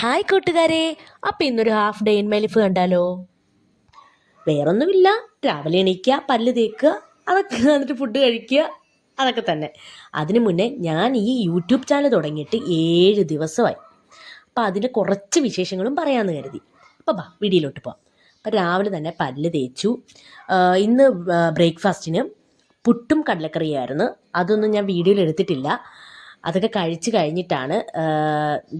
Hi കൂട്ടുകാരെ. അപ്പം ഇന്നൊരു half day in my life കണ്ടാലോ? വേറൊന്നുമില്ല. രാവിലെ എണീക്കുക പല്ല് തേക്കുക അതൊക്കെ എന്നിട്ട് ഫുഡ് കഴിക്കുക അതൊക്കെ തന്നെ. അതിനു മുന്നേ ഞാൻ ഈ യൂട്യൂബ് ചാനൽ തുടങ്ങിയിട്ട് ഏഴ് ദിവസമായി. അപ്പം അതിന്റെ കുറച്ച് വിശേഷങ്ങളും പറയാമെന്ന് കരുതി. അപ്പോൾ ബാ വീഡിയോയിലോട്ട് പോവാം. അപ്പം രാവിലെ തന്നെ പല്ല് തേച്ചു. ഇന്ന് ബ്രേക്ക്ഫാസ്റ്റിന് പുട്ടും കടലക്കറിയായിരുന്നു അതൊന്നും ഞാൻ വീഡിയോയിൽ എടുത്തിട്ടില്ല. അതൊക്കെ കഴിച്ച് കഴിഞ്ഞിട്ടാണ്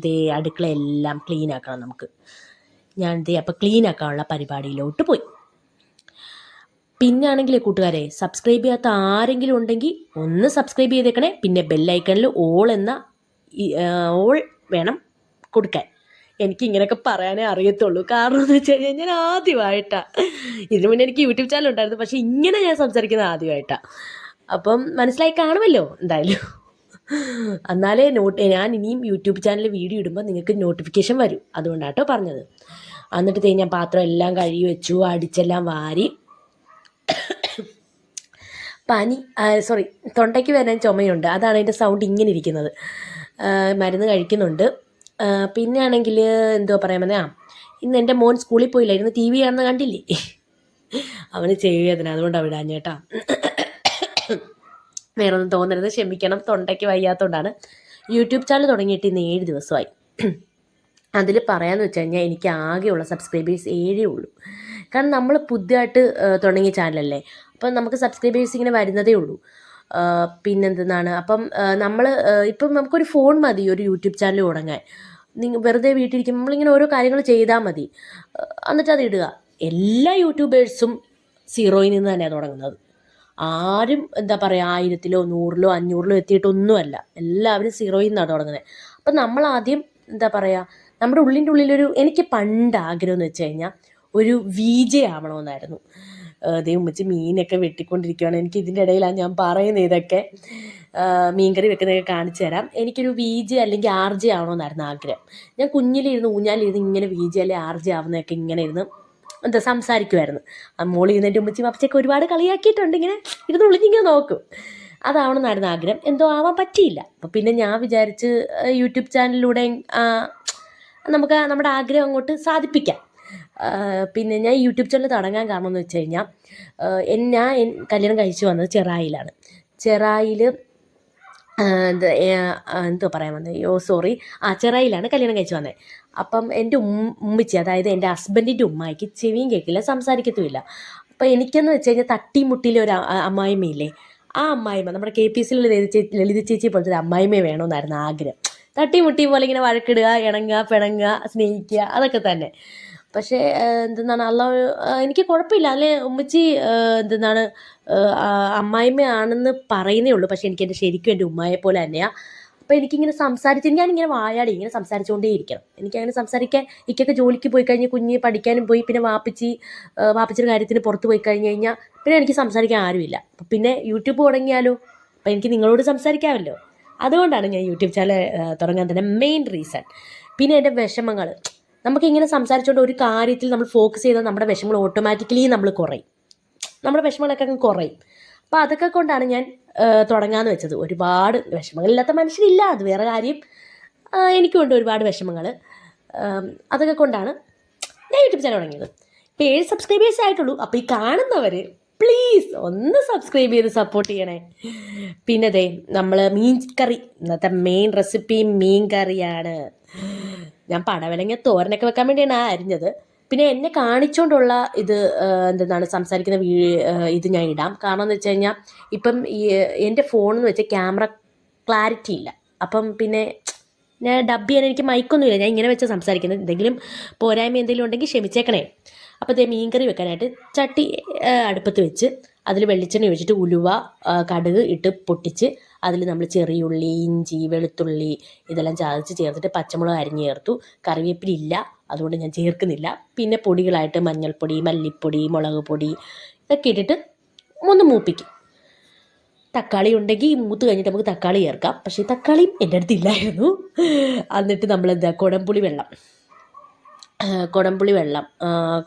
ദേ അടുക്കളയെല്ലാം ക്ലീൻ ആക്കണം നമുക്ക്. ഞാൻ ദേ അപ്പോൾ ക്ലീൻ ആക്കാനുള്ള പരിപാടിയിലോട്ട് പോയി. പിന്നാണെങ്കിൽ കൂട്ടുകാരെ സബ്സ്ക്രൈബ് ചെയ്യാത്ത ആരെങ്കിലും ഉണ്ടെങ്കിൽ ഒന്ന് സബ്സ്ക്രൈബ് ചെയ്തേക്കണേ പിന്നെ ബെല്ലൈക്കണിൽ ഓൾ എന്ന ഓൾ വേണം കൊടുക്കാൻ. എനിക്ക് ഇങ്ങനെയൊക്കെ പറയാനേ അറിയത്തുള്ളൂ. കാരണം എന്ന് വെച്ച് കഴിഞ്ഞാൽ ഞാൻ ആദ്യമായിട്ടാണ് ഇതിനു മുന്നേ എനിക്ക് യൂട്യൂബ് ചാനൽ ഉണ്ടായിരുന്നു പക്ഷേ ഇങ്ങനെ ഞാൻ സംസാരിക്കുന്നത് ആദ്യമായിട്ടാണ് അപ്പം മനസ്സിലായി കാണുമല്ലോ എന്തായാലും. എന്നാലേ നോട്ട് ഞാൻ ഇനിയും യൂട്യൂബ് ചാനൽ വീഡിയോ ഇടുമ്പോൾ നിങ്ങൾക്ക് നോട്ടിഫിക്കേഷൻ വരും. അതുകൊണ്ടാട്ടോ പറഞ്ഞത്. എന്നിട്ട് ഞാൻ പാത്രം എല്ലാം കഴുകി വെച്ചു അടിച്ചെല്ലാം വാരി. പനി സോറി തൊണ്ടയ്ക്ക് വരാൻ ചുമയുണ്ട് അതാണ് അതിന്റെ സൗണ്ട് ഇങ്ങനെ ഇരിക്കുന്നത്. മരുന്ന് കഴിക്കുന്നുണ്ട്. പിന്നെ ആണെങ്കിൽ എന്തോ പറയാൻ വന്നേ? ആ ഇന്ന് എന്റെ മോൻ സ്കൂളിൽ പോയില്ല ഇരുന്ന് ടി വി കാണുന്ന കണ്ടില്ലേ? അവന് ചെയ്യുന്നതിന് അതുകൊണ്ടാണ് വിടാൻ ചേട്ടാ വേറെ ഒന്നും തോന്നരുത്. ക്ഷമിക്കണം. തൊണ്ടയ്ക്ക് വയ്യാത്തതുകൊണ്ടാണ് യൂട്യൂബ് ചാനൽ തുടങ്ങിയിട്ട് ഇന്ന് ഏഴ് ദിവസമായി. അതിൽ പറയാമെന്ന് വെച്ച് കഴിഞ്ഞാൽ എനിക്ക് ആകെയുള്ള സബ്സ്ക്രൈബേഴ്സ് ഏഴേ ഉള്ളൂ. കാരണം നമ്മൾ പുതിയതായിട്ട് തുടങ്ങിയ ചാനലല്ലേ? അപ്പം നമുക്ക് സബ്സ്ക്രൈബേഴ്സ് ഇങ്ങനെ വരുന്നതേ ഉള്ളൂ. പിന്നെന്തെന്നാണ്? അപ്പം നമ്മൾ ഇപ്പം നമുക്കൊരു ഫോൺ മതി ഒരു യൂട്യൂബ് ചാനൽ തുടങ്ങാൻ. നിങ്ങൾ വെറുതെ വീട്ടിലിരിക്കുമ്പോൾ നമ്മളിങ്ങനെ ഓരോ കാര്യങ്ങൾ ചെയ്താൽ മതി. എന്നിട്ട് അത് ഇടുക. എല്ലാ യൂട്യൂബേഴ്സും സീറോയിൽ നിന്ന് തന്നെയാണ് തുടങ്ങുന്നത്. ആരും എന്താ പറയുക ആയിരത്തിലോ നൂറിലോ അഞ്ഞൂറിലോ എത്തിയിട്ടൊന്നുമല്ല. എല്ലാവരും സീറോയിൽ നിന്നാണ് തുടങ്ങുന്നത് അപ്പം നമ്മൾ ആദ്യം എന്താ പറയുക നമ്മുടെ ഉള്ളിന്റെ ഉള്ളിലൊരു എനിക്ക് പണ്ട് ആഗ്രഹം എന്ന് വെച്ച് കഴിഞ്ഞാൽ ഒരു വി ജെ ആവണമെന്നായിരുന്നു. അതേ ഉമ്മച്ച് മീനൊക്കെ വെട്ടിക്കൊണ്ടിരിക്കുകയാണ് എനിക്ക് ഇതിന്റെ ഇടയിലാണ് ഞാൻ പറയുന്നത് ഇതൊക്കെ. മീൻകറി വെക്കുന്നതൊക്കെ കാണിച്ചു തരാം. എനിക്കൊരു വി ജെ അല്ലെങ്കിൽ ആർ ജെ ആവണമെന്നായിരുന്നു ആഗ്രഹം. ഞാൻ കുഞ്ഞിലിരുന്ന് ഊഞ്ഞാലിരുന്ന് ഇങ്ങനെ വി ജെ അല്ലെങ്കിൽ ആർ ജെ ആവുന്നതൊക്കെ ഇങ്ങനെ ഇരുന്ന് എന്താ സംസാരിക്കുമായിരുന്നു ആ മോളി ഇന്നെന്റെ ഉമ്മച്ചി അപ്പച്ചൊക്കെ ഒരുപാട് കളിയാക്കിയിട്ടുണ്ട്. ഇങ്ങനെ ഇരുന്ന് ഒളിഞ്ഞിങ്ങനെ നോക്കും. അതാവണമെന്നായിരുന്നു ആഗ്രഹം. എന്തോ ആവാൻ പറ്റിയില്ല. അപ്പം പിന്നെ ഞാൻ വിചാരിച്ച് യൂട്യൂബ് ചാനലിലൂടെ നമുക്ക് നമ്മുടെ ആഗ്രഹം അങ്ങോട്ട് സാധിപ്പിക്കാം. പിന്നെ ഞാൻ യൂട്യൂബ് ചാനൽ തുടങ്ങാൻ കാരണം എന്ന് വെച്ച് കഴിഞ്ഞാൽ ഞാൻ കല്യാണം കഴിച്ചു വന്നത് ചെറായിലാണ്. ചെറായിൽ എന്താ പറയാൻ വന്നത് യോ സോറി ആ ചെറായിലാണ് കല്യാണം കഴിച്ചു വന്നത് അപ്പം എന്റെ ഉമ്മിച്ചി അതായത് എന്റെ ഹസ്ബൻഡിന്റെ ഉമ്മായിക്ക് ചെവിയും കേൾക്കില്ല സംസാരിക്കത്തുമില്ല. അപ്പം എനിക്കെന്ന് വെച്ച് കഴിഞ്ഞാൽ തട്ടിമുട്ടിയിലെ ഒരു അമ്മായിമ്മയില്ലേ? ആ അമ്മായിമ്മ നമ്മുടെ കെ പി ചേച്ചി ലളിത ചേച്ചി പോലത്തെ ഒരു അമ്മായിമ്മ വേണമെന്നായിരുന്നു ആഗ്രഹം. തട്ടിമുട്ടി പോലെ ഇങ്ങനെ വഴക്കിടുക ഇണങ്ങുക പിണങ്ങുക സ്നേഹിക്കുക അതൊക്കെ തന്നെ. പക്ഷേ എന്തെന്നാണ് അള്ള എനിക്ക് കുഴപ്പമില്ല. അല്ലെ ഉമ്മച്ചി എന്തെന്നാണ് അമ്മായിമ്മയാണെന്ന് പറയുന്നേ ഉള്ളൂ. പക്ഷേ എനിക്ക് എന്റെ ശരിക്കും എന്റെ ഉമ്മായെ പോലെ തന്നെയാണ് അപ്പോൾ എനിക്കിങ്ങനെ സംസാരിച്ച് ഞാനിങ്ങനെ വായാടി ഇങ്ങനെ സംസാരിച്ചുകൊണ്ടേ ഇരിക്കണം. എനിക്കങ്ങനെ സംസാരിക്കാൻ ഇക്കൊക്കെ ജോലിക്ക് പോയി കഴിഞ്ഞ് കുഞ്ഞ് പഠിക്കാനും പോയി പിന്നെ വാപ്പിച്ചി വാപ്പിച്ചൊരു കാര്യത്തിന് പുറത്ത് പോയി കഴിഞ്ഞ് കഴിഞ്ഞാൽ പിന്നെ എനിക്ക് സംസാരിക്കാൻ ആരുമില്ല. പിന്നെ യൂട്യൂബ് തുടങ്ങിയാലോ? അപ്പം എനിക്ക് നിങ്ങളോട് സംസാരിക്കാമല്ലോ. അതുകൊണ്ടാണ് ഞാൻ യൂട്യൂബ് ചാനൽ തുടങ്ങാൻ തന്നെ മെയിൻ റീസൺ. പിന്നെ എന്റെ വിഷമങ്ങൾ നമുക്കിങ്ങനെ സംസാരിച്ചുകൊണ്ട് ഒരു കാര്യത്തിൽ നമ്മൾ ഫോക്കസ് ചെയ്താൽ നമ്മുടെ വിഷമങ്ങൾ ഓട്ടോമാറ്റിക്കലി നമ്മൾ കുറയും. നമ്മുടെ വിഷമങ്ങളൊക്കെ അങ്ങ് കുറയും. അപ്പോൾ അതൊക്കെ കൊണ്ടാണ് ഞാൻ തുടങ്ങാന്ന് വെച്ചത്. ഒരുപാട് വിഷമങ്ങളില്ലാത്ത മനുഷ്യരില്ല. അത് വേറെ കാര്യം. എനിക്കുണ്ട് ഒരുപാട് വിഷമങ്ങൾ അതൊക്കെ കൊണ്ടാണ് ഞാൻ യൂട്യൂബ് ചാനൽ തുടങ്ങിയത്. ഇപ്പോൾ ഏഴ് സബ്സ്ക്രൈബേഴ്സ് ആയിട്ടുള്ളൂ. അപ്പോൾ ഈ കാണുന്നവർ പ്ലീസ് ഒന്ന് സബ്സ്ക്രൈബ് ചെയ്ത് സപ്പോർട്ട് ചെയ്യണേ. പിന്നെ ദേ നമ്മൾ മീൻ കറി ഇന്നത്തെ മെയിൻ റെസിപ്പി മീൻ കറിയാണ്. ഞാൻ പടവലങ്ങ തോരനൊക്കെ വെക്കാൻ വേണ്ടിയാണ് ആ അരിഞ്ഞത്. പിന്നെ എന്നെ കാണിച്ചുകൊണ്ടുള്ള ഇത് എന്താണ് സംസാരിക്കുന്ന വീ ഇത് ഞാൻ ഇടാം. കാരണം എന്ന് വെച്ച് കഴിഞ്ഞാൽ ഇപ്പം ഈ എന്റെ ഫോണെന്ന് വെച്ചാൽ ക്യാമറ ക്ലാരിറ്റി ഇല്ല. അപ്പം പിന്നെ ഞാൻ ഡബ് ചെയ്യാൻ എനിക്ക് മൈക്കൊന്നുമില്ല ഞാൻ ഇങ്ങനെ വെച്ച് സംസാരിക്കുന്നത്. എന്തെങ്കിലും പോരായ്മ എന്തെങ്കിലും ഉണ്ടെങ്കിൽ ക്ഷമിച്ചേക്കണേ. അപ്പോൾ ഇതേ മീൻകറി വെക്കാനായിട്ട് ചട്ടി അടുപ്പത്ത് വെച്ച് അതിൽ വെളിച്ചെണ്ണ ഒഴിച്ചിട്ട് ഉലുവ കടുക് ഇട്ട് പൊട്ടിച്ച് അതിൽ നമ്മൾ ചെറിയുള്ളി ഇഞ്ചി വെളുത്തുള്ളി ഇതെല്ലാം ചതച്ച് ചേർത്തിട്ട് പച്ചമുളക് അരിഞ്ഞ് ചേർത്തു. കറിവേപ്പിലില്ല അതുകൊണ്ട് ഞാൻ ചേർക്കുന്നില്ല. പിന്നെ പൊടികളായിട്ട് മഞ്ഞൾപ്പൊടി മല്ലിപ്പൊടി മുളക് പൊടി ഇതൊക്കെ ഇട്ടിട്ട് ഒന്ന് മൂപ്പിക്കും. തക്കാളി ഉണ്ടെങ്കിൽ മൂത്ത് കഴിഞ്ഞിട്ട് നമുക്ക് തക്കാളി ചേർക്കാം. പക്ഷേ തക്കാളിയും എന്റെ അടുത്ത് ഇല്ലായിരുന്നു. എന്നിട്ട് നമ്മൾ എന്താ കുടംപുളി വെള്ളം. കുടംപുളി വെള്ളം.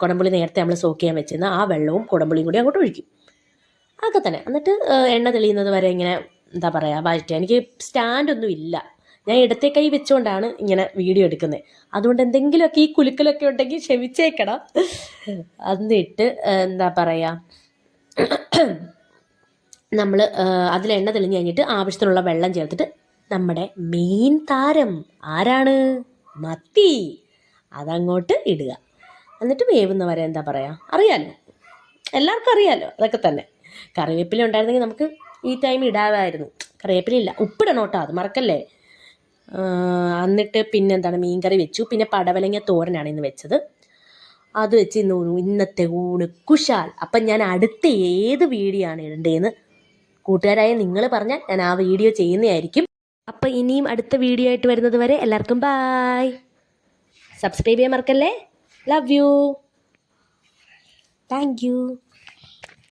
കുടംപുളി നേരത്തെ നമ്മൾ സോക്ക് ചെയ്യാൻ വെച്ചിരുന്ന ആ വെള്ളവും കുടംപുളിയും കൂടി അങ്ങോട്ട് ഒഴിക്കും. അതൊക്കെ തന്നെ. എന്നിട്ട് എണ്ണ തെളിയുന്നത് വരെ ഇങ്ങനെ എന്താ പറയുക വഴറ്റുക. എനിക്ക് സ്റ്റാൻഡൊന്നും ഇല്ല. ഞാൻ ഇടത്തെ കൈ വെച്ചുകൊണ്ടാണ് ഇങ്ങനെ വീഡിയോ എടുക്കുന്നത്. അതുകൊണ്ട് എന്തെങ്കിലുമൊക്കെ ഈ കുലുക്കലൊക്കെ ഉണ്ടെങ്കിൽ ക്ഷമിച്ചേക്കണം. എന്നിട്ട് എന്താ പറയുക നമ്മൾ അതിൽ എണ്ണ തെളിഞ്ഞ് കഴിഞ്ഞിട്ട് ആവശ്യത്തിനുള്ള വെള്ളം ചേർത്തിട്ട് നമ്മുടെ മെയിൻ താരം ആരാണ്? മത്തി. അതങ്ങോട്ട് ഇടുക. എന്നിട്ട് വേവുന്നവരെ എന്താ പറയുക അറിയാലോ. എല്ലാവർക്കും അറിയാലോ അതൊക്കെ തന്നെ. കറിവേപ്പില ഉണ്ടായിരുന്നെങ്കിൽ നമുക്ക് ഈ ടൈം ഇടാമായിരുന്നു. കറിവേപ്പില ഇല്ല ഉപ്പിടണം കേട്ടോ അത് മറക്കല്ലേ? എന്നിട്ട് പിന്നെന്താണ് മീൻകറി വെച്ചു. പിന്നെ പടവലങ്ങ തോരനാണ് ഇന്ന് വെച്ചത്. അത് വെച്ച് ഇന്ന് ഇന്നത്തെ ഊണ് കുശാൽ. അപ്പം ഞാൻ അടുത്ത ഏത് വീഡിയോ ആണ് ഇടേണ്ടതെന്ന് കൂട്ടുകാരായ നിങ്ങൾ പറഞ്ഞാൽ ഞാൻ ആ വീഡിയോ ചെയ്യുന്നതായിരിക്കും. അപ്പം ഇനിയും അടുത്ത വീഡിയോ ആയിട്ട് വരുന്നത് വരെ എല്ലാവർക്കും ബായ് സബ്സ്ക്രൈബ് ചെയ്യാൻ മറക്കല്ലേ? Love you thank you